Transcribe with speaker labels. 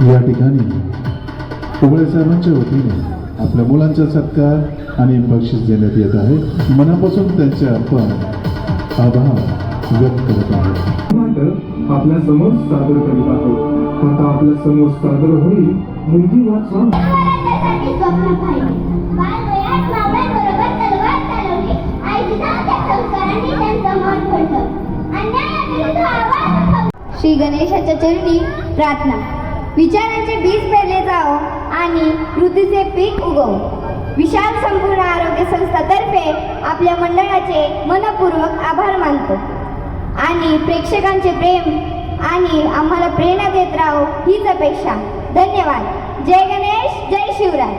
Speaker 1: या ठिकाणी कुबळे साहेबांच्या वतीने आपल्या मुलांचा सत्कार आणि बक्षीस देण्यात येत आहे. मनापासून त्यांचे आपण आभार व्यक्त करत आहोत.
Speaker 2: आपल्यासमोर सादर करीत आहोत. आता आपल्यासमोर सादर होईल मुलगी.
Speaker 3: श्री गणेशाच्या चरणी प्रार्थना. विचारांचे बीज पेरले जाओ आणि कृतीचे पीक उगव. विशाल संपूर्ण आरोग्य संस्थातर्फे आपल्या मंडळाचे मनपूर्वक आभार मानतो. आणि प्रेक्षकांचे प्रेम आणि आम्हाला प्रेरणा देत राहो हीच अपेक्षा. धन्यवाद. जय गणेश जय शिवराय.